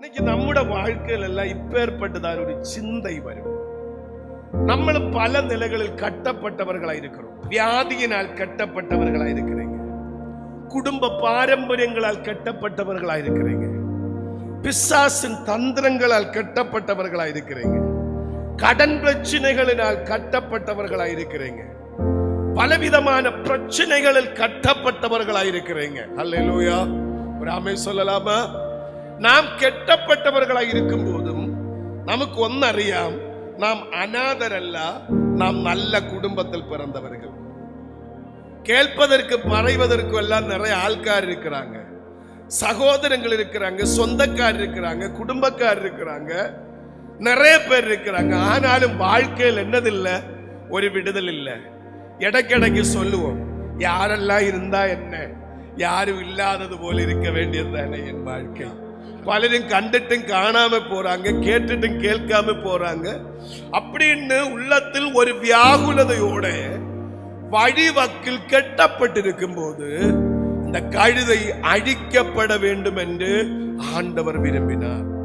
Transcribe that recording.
இன்னைക്ക് നമ്മുടെ வாழ்க்கைയിലെല്ലാം ഇപ്പേർപ്പെട്ടതായ ഒരു ചിന്തൈ വരും നമ്മൾ പല നിലകളിൽ കട്ടപ്പെട്ടവர்களாயிருக்கிறோம் வியாதியினால் கட்டப்பட்டவர்களாயிருக்கிறீங்க குடும்ப பாரம்பரியங்களால் கட்டப்பட்டவர்களாயிருக்கிறீங்க பிசாசின் தந்திரங்களால் கட்டப்பட்டவர்களாயிருக்கிறீங்க கடன் பிரச்சனைகளினால் கட்டப்பட்டவர்களாயிருக்கிறீங்க பலவிதமான பிரச்சனைகளில் கட்டப்பட்டவர்களாயிருக்கிறீங்க அல்ல லூயா ராமே சொல்லலாமா? நாம் கெட்டப்பட்டவர்களாய் இருக்கும் போதும் நமக்கு ஒன்னறியாம் நாம் அனாதரல்ல நாம் நல்ல குடும்பத்தில் பிறந்தவர்கள். கேட்பதற்கு மறைவதற்கு எல்லாம் நிறைய ஆள்கார் இருக்கிறாங்க. சகோதரங்கள் இருக்கிறாங்க சொந்தக்கார் இருக்கிறாங்க குடும்பக்கார் இருக்கிறாங்க நிறைய பேர் இருக்கிறாங்க. ஆனாலும் வாழ்க்கையில் என்னதில்லை? ஒரு விடுதல் இல்லை. இடைக்கிடைக்கு சொல்லுவோம் யாரெல்லாம் இருந்தா என்ன? யாரும் இல்லாதது போல இருக்க வேண்டியது தானே என் வாழ்க்கை. பலரும் கண்டுட்டும் காணாம போறாங்க கேட்டுட்டும் கேட்காம போறாங்க. அப்படின்னு உள்ளத்தில் ஒரு வியாகுலதையோட வழிவக்கில் கெட்டப்பட்டிருக்கும் போது இந்த கழுதை அழிக்கப்பட வேண்டும் என்று ஆண்டவர் விரும்பினார்.